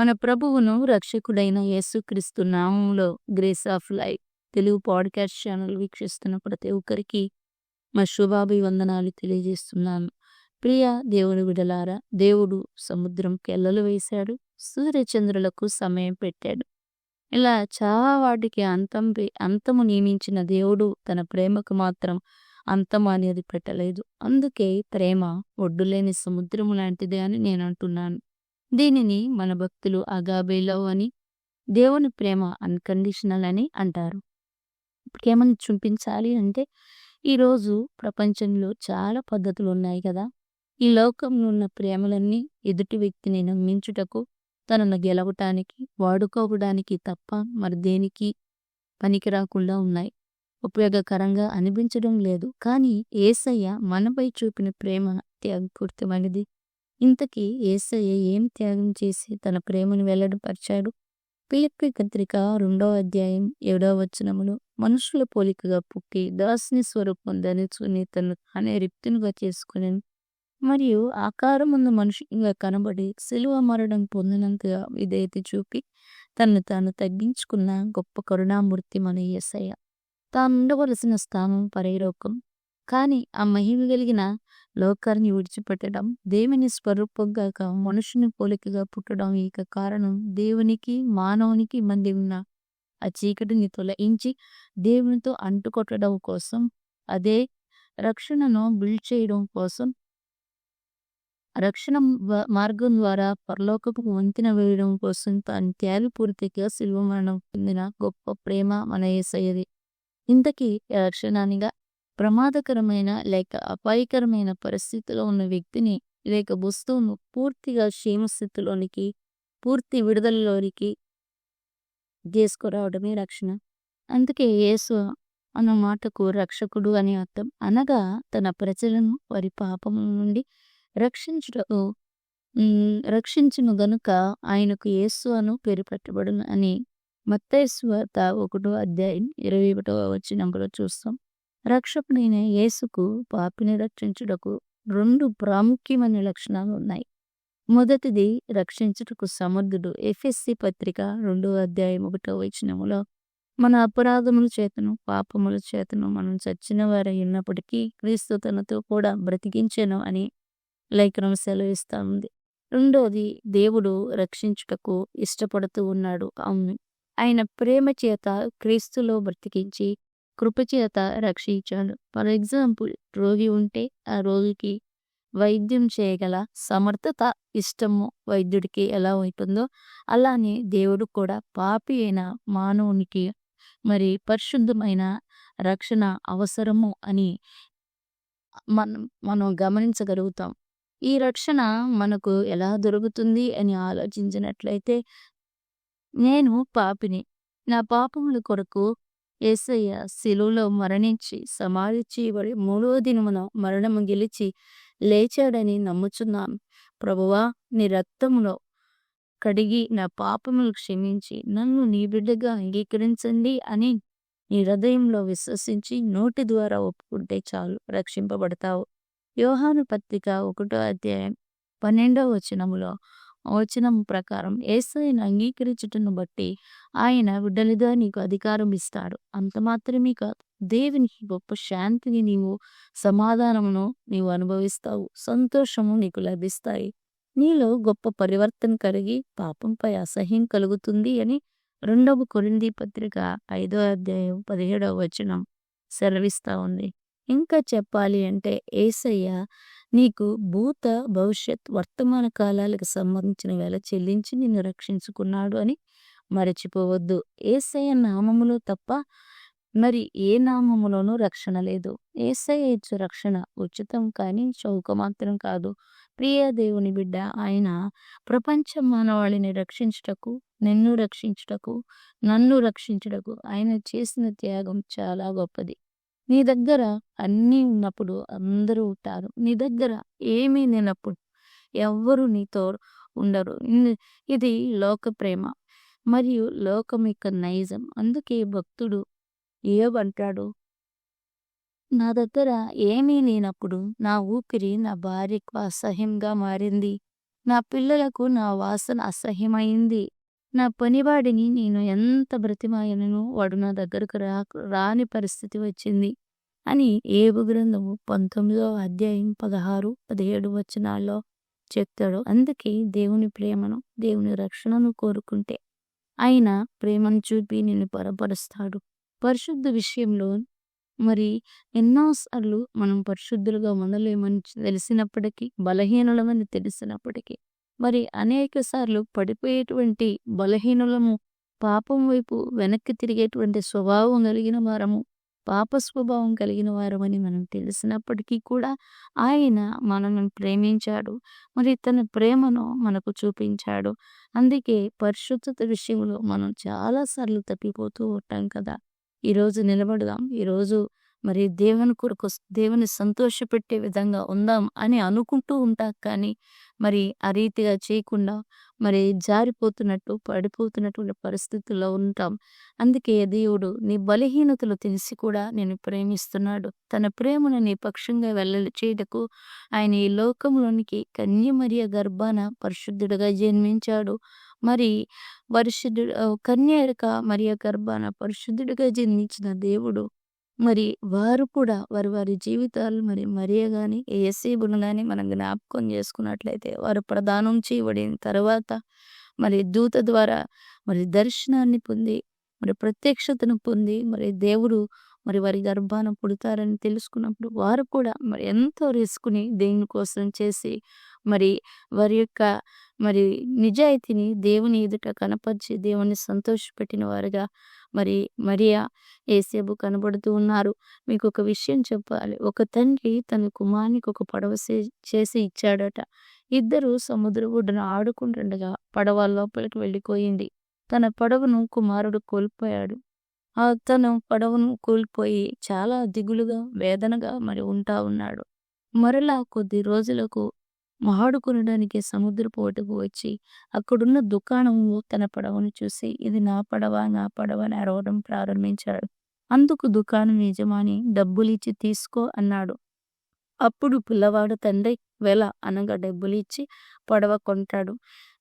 మన ప్రభువును రక్షకుడైన యేసుక్రీస్తు నామంలో grace of life Telugu podcast channel వీక్షిస్తున్న ప్రతి ఒక్కరికి మా శుభాభివందనాలు తెలియజేస్తున్నాను. ప్రియ దేవుని విడలారా దేవుడు సముద్రం కెల్లలు వేశాడు సూర్యచంద్రులకు సమయం పెట్టాడు. ఇలా చాలా వాటికి అంతం పే- అంతము నియమించిన దేవుడు తన ప్రేమకు మాత్రం అంతం అనేది పెట్టలేదు. అందుకే ప్రేమ ఒడ్డులేని సముద్రము లాంటిది అని నేను అంటున్నాను. దీనిని మన భక్తులు అగాబే లవ్ అని దేవుని ప్రేమ అన్కండిషనల్ అని అంటారు. ఇప్పటికేమని చూపించాలి అంటే ఈరోజు ప్రపంచంలో చాలా పద్ధతులు ఉన్నాయి కదా. ఈ లోకంలో ఉన్న ప్రేమలన్నీ ఎదుటి వ్యక్తిని నమ్మించుటకు తనను గెలవటానికి వాడుకోవడానికి తప్ప మరి దేనికి పనికి రాకుండా ఉన్నాయి. ఉపయోగకరంగా అనిపించడం లేదు. కానీ ఏసయ్య మనపై చూపిన ప్రేమ త్యాగపూర్తమైనది ఇంతకీ ఏసయ్య ఏం త్యాగం చేసి తన ప్రేమను వెల్లడిపరిచాడు? పిలిప్పి పత్రిక రెండో అధ్యాయం ఏడవ వచనములు మనుషుల పోలికగా పుట్టి దాసుని స్వరూపం ధరించుకుని తను అనే రిక్తునిగా చేసుకుని మరియు ఆకారమున్న మనుషునిగా కనబడి సిలువ మరణం పొందినంతగా విధేయత చూపి తను తాను తగ్గించుకున్న గొప్ప కరుణామూర్తి మన యేసయ్య తాను ఉండవలసిన స్థానం పరైలోకం కానీ ఆ మహిమ కలిగిన లోకాన్ని విడిచిపెట్టడం దేవుని స్వరూపం కాక మనుషుని పోలికగా పుట్టడం ఇక కారణం. దేవునికి మానవునికి మధ్య ఉన్న ఆ చీకటిని తొలగించి దేవునితో అంటుకొట్టడం కోసం అదే రక్షణను బిల్డ్ చేయడం కోసం రక్షణ మార్గం ద్వారా పరలోకపు వంతెన వేయడం కోసం తాను త్యాగపూర్తిగా శిల్వ మరణం పొందిన గొప్ప ప్రేమ మన యేసయ్యది ఇంతకీ రక్షణనిగా రక్షణానిగా ప్రమాదకరమైన లేక అపాయకరమైన పరిస్థితిలో ఉన్న వ్యక్తిని లేక వస్తువును పూర్తిగా క్షేమస్థితిలోనికి పూర్తి విడుదలలోనికి తీసుకురావడమే రక్షణ. అందుకే యేసు అన్న మాటకు రక్షకుడు అని అర్థం. అనగా తన ప్రజలను వారి పాపముల నుండి రక్షించుటకు రక్షించును గనుక ఆయనకు యేసు అను పేరు పెట్టబడును అని మత్తయి ఒకటో అధ్యాయం ఇరవై ఒకటో వచ్చినప్పుడు చూస్తాం. రక్షకుడైన యేసుకు పాపిని రక్షించుటకు రెండు ప్రాముఖ్యమైన లక్షణాలు ఉన్నాయి. మొదటిది రక్షించుటకు సమర్థుడు. ఎఫ్ఎస్సి పత్రిక రెండో అధ్యాయం ఒకటో వచనములో మన అపరాధముల చేతను పాపముల చేతను మనం చచ్చిన వారై ఉన్నప్పటికీ క్రీస్తు తనతో కూడా బ్రతికించెను అని లేఖనం సెలవిస్తా ఉంది. రెండోది దేవుడు రక్షించుటకు ఇష్టపడుతూ ఉన్నాడు. అవును. ఆయన ప్రేమ చేత క్రీస్తులో బ్రతికించి కృపచేత రక్షించాడు ఫర్ ఎగ్జాంపుల్ రోగి ఉంటే ఆ రోగికి వైద్యం చేయగల సమర్థత ఇష్టము వైద్యుడికి ఎలా ఉంటుందో అలానే దేవుడు కూడా పాపి అయిన మానవునికి మరి పరిశుద్ధమైన రక్షణ అవసరము అని మనం మనం గమనించగలుగుతాం. ఈ రక్షణ మనకు ఎలా దొరుకుతుంది అని ఆలోచించినట్లయితే నేను పాపిని. నా పాపముల కొరకు యేసయ్య శిలువలో మరణించి సమాధి చేయబడి మూడవ దినమున మరణము గెలిచి లేచాడని నమ్ముచున్నాను. ప్రభువా నీ రక్తములో కడిగి నా పాపములు క్షమించి నన్ను నీ బిడ్డగా అంగీకరించండి అని నీ హృదయంలో విశ్వసించి నోటి ద్వారా ఒప్పుకుంటే చాలు రక్షింపబడతావు. యోహాను పత్రిక ఒకటో అధ్యాయం పన్నెండవ వచనములో వచనం ప్రకారం ఏసైని అంగీకరించుటను బట్టి ఆయన బిడ్డలుగా నీకు అధికారం ఇస్తాడు. అంత మాత్రమే కాదు దేవునికి గొప్ప శాంతిని నీవు సమాధానమును నీవు అనుభవిస్తావు. సంతోషము నీకు లభిస్తాయి. నీలో గొప్ప పరివర్తన కలిగి పాపంపై అసహ్యం కలుగుతుంది అని రెండవ కొరింది పత్రిక ఐదో అధ్యాయం పదిహేడవ వచనం సెలవిస్తా ఉంది. ఇంకా చెప్పాలి అంటే ఏసయ్య నీకు భూత భవిష్యత్ వర్తమాన కాలాలకు సంబంధించిన వేళ చెల్లించి నిన్ను రక్షించుకున్నాడు అని మరచిపోవద్దు. ఏసయ్య నామములో తప్ప మరి ఏ నామములోనూ రక్షణ లేదు. ఏసయ్య ఇచ్చు రక్షణ ఉచితం కానీ చౌక మాత్రం కాదు. ప్రియ దేవుని బిడ్డ ఆయన ప్రపంచ మానవాళిని రక్షించుటకు నిన్ను రక్షించుటకు నన్ను రక్షించుటకు ఆయన చేసిన త్యాగం చాలా గొప్పది. నీ దగ్గర అన్నీ ఉన్నప్పుడు అందరూ ఉంటారు. నీ దగ్గర ఏమీ లేనప్పుడు ఎవ్వరు నీతో ఉండరు. ఇది లోక ప్రేమ మరియు లోకం యొక్క నైజం. అందుకే భక్తుడు ఏమంటాడు? నా దగ్గర ఏమీ లేనప్పుడు నా ఊపిరి నా భార్యకు అసహ్యంగా మారింది. నా పిల్లలకు నా వాసన అసహ్యమైంది. నా పనివాడిని నేను ఎంత బ్రతిమాయనను వాడు నా దగ్గరకు రా రాని పరిస్థితి వచ్చింది అని ఏబు గ్రంథము పంతొమ్మిదో అధ్యాయం పదహారు పదిహేడు వచనాల్లో చెప్తాడు. అందుకే దేవుని ప్రేమను దేవుని రక్షణను కోరుకుంటే ఆయన ప్రేమను చూపి నిన్ను పరపరుస్తాడు పరిశుద్ధ విషయంలో మరి ఎన్నోసార్లు మనం పరిశుద్ధులుగా ఉండలేమని తెలిసినప్పటికీ బలహీనులమని తెలిసినప్పటికీ మరి అనేక సార్లు పడిపోయేటువంటి బలహీనులము పాపం వైపు వెనక్కి తిరిగేటువంటి స్వభావం కలిగిన వారము పాప స్వభావం కలిగిన వారమని మనం తెలిసినప్పటికీ కూడా ఆయన మనల్ని ప్రేమించాడు. మరి తన ప్రేమను మనకు చూపించాడు. అందుకే పరిశుద్ధత విషయంలో మనం చాలాసార్లు తప్పిపోతూ ఉంటాం కదా. ఈరోజు నిలబడదాం. ఈరోజు మరి దేవుని కొరకు దేవుని సంతోషపెట్టే విధంగా ఉందాం అని అనుకుంటూ ఉంటాం. కానీ మరి ఆ రీతిగా చేయకుండా మరి జారిపోతున్నట్టు పడిపోతున్నటువంటి పరిస్థితుల్లో ఉంటాం. అందుకే దేవుడు నీ బలహీనతలు తెలిసి కూడా నేను ప్రేమిస్తున్నాడు. తన ప్రేమను నీ పక్షంగా వెళ్ళ చేయటకు ఆయన ఈ లోకంలోనికి కన్యమరియ గర్భాన పరిశుద్ధుడిగా జన్మించాడు. మరి పరిశుద్ధుడు కన్యాక మరియ గర్భాన పరిశుద్ధుడిగా జన్మించిన దేవుడు మరి వారు కూడా వారి వారి జీవితాలు మరి మరియ గాని ఏసేబును కానీ మనం జ్ఞాపకం చేసుకున్నట్లయితే వారు ప్రదానం చేయబడిన తర్వాత మరి దూత ద్వారా మరి దర్శనాన్ని పొంది మరి ప్రత్యక్షతను పొంది మరి దేవుడు మరి వారి గర్భాన పుడతారని తెలుసుకున్నప్పుడు వారు కూడా మరి ఎంతో రిస్క్ని దేవుని కోసం చేసి మరి వారి యొక్క మరి నిజాయితీని దేవుని ఎదుట కనపరిచి దేవుని సంతోషపెట్టిన వారుగా మరి మరియా ఏసేబు కనబడుతూ ఉన్నారు. మీకు ఒక విషయం చెప్పాలి. ఒక తండ్రి తన కుమారునికి ఒక పడవ చేసి ఇచ్చాడట. ఇద్దరు సముద్ర ఒడ్డున ఆడుకుంటుండగా పడవ లోపలికి వెళ్ళిపోయింది. తన పడవను కుమారుడు కోల్పోయాడు. ఆ తను పడవను కోల్పోయి చాలా దిగులుగా వేదనగా మరి ఉంటా ఉన్నాడు. మరలా కొద్ది రోజులకు మాడుకొనడానికి సముద్రపు ఒడ్డుకు వచ్చి అక్కడున్న దుకాణంలో తన పడవను చూసి ఇది నా పడవ నా పడవ అని అరవడం ప్రారంభించాడు. అందుకు దుకాణం యజమాని డబ్బులిచ్చి తీసుకో అన్నాడు. అప్పుడు పిల్లవాడు తండ్రి వెల అనగా డబ్బులిచ్చి పడవ కొంటాడు.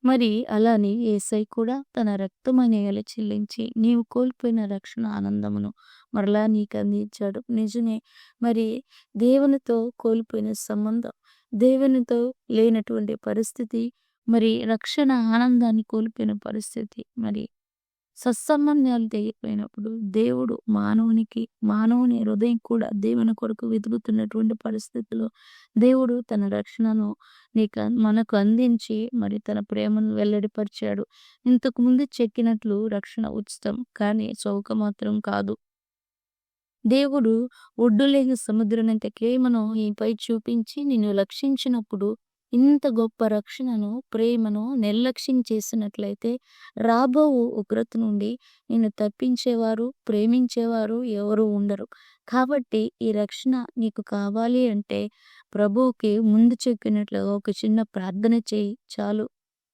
మరి అలానే ఏసై కూడా తన రక్తమనేయాలి చెల్లించి నీవు కోల్పోయిన రక్షణ ఆనందమును మరలా నీకు అందించాడు. నిజమే. మరి దేవునితో కోల్పోయిన సంబంధం దేవునితో లేనటువంటి పరిస్థితి మరి రక్షణ ఆనందాన్ని కోల్పోయిన పరిస్థితి మరి సత్సంబంధాలు తెగిపోయినప్పుడు దేవుడు మానవునికి మానవుని హృదయం కూడా దేవుని కొరకు వెతుకుతున్నటువంటి పరిస్థితుల్లో దేవుడు తన రక్షణను నీకు మనకు అందించి మరి తన ప్రేమను వెల్లడిపరిచాడు. ఇంతకు ముందు చెక్కినట్లు రక్షణ ఉచితం కానీ చౌక మాత్రం కాదు. దేవుడు ఒడ్డులేని సముద్రం ప్రేమను నీపై చూపించి నిన్ను రక్షించినప్పుడు ఇంత గొప్ప రక్షణను ప్రేమను నిర్లక్ష్యం చేసినట్లయితే రాబో ఉగ్రత నుండి నిన్ను తప్పించేవారు ప్రేమించేవారు ఎవరు ఉండరు. కాబట్టి ఈ రక్షణ నీకు కావాలి అంటే ప్రభువుకి ముందు చెప్పినట్లుగా ఒక చిన్న ప్రార్థన చేయి చాలు.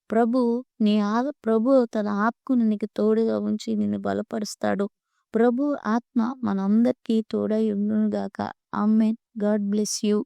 ప్రభు నీ ఆ ప్రభు తన ఆత్మను నీకు తోడుగా ఉంచి నిన్ను బలపరుస్తాడు. ప్రభు ఆత్మ మనందరికీ తోడై ఉండునుగాక. ఆమెన్. God bless you.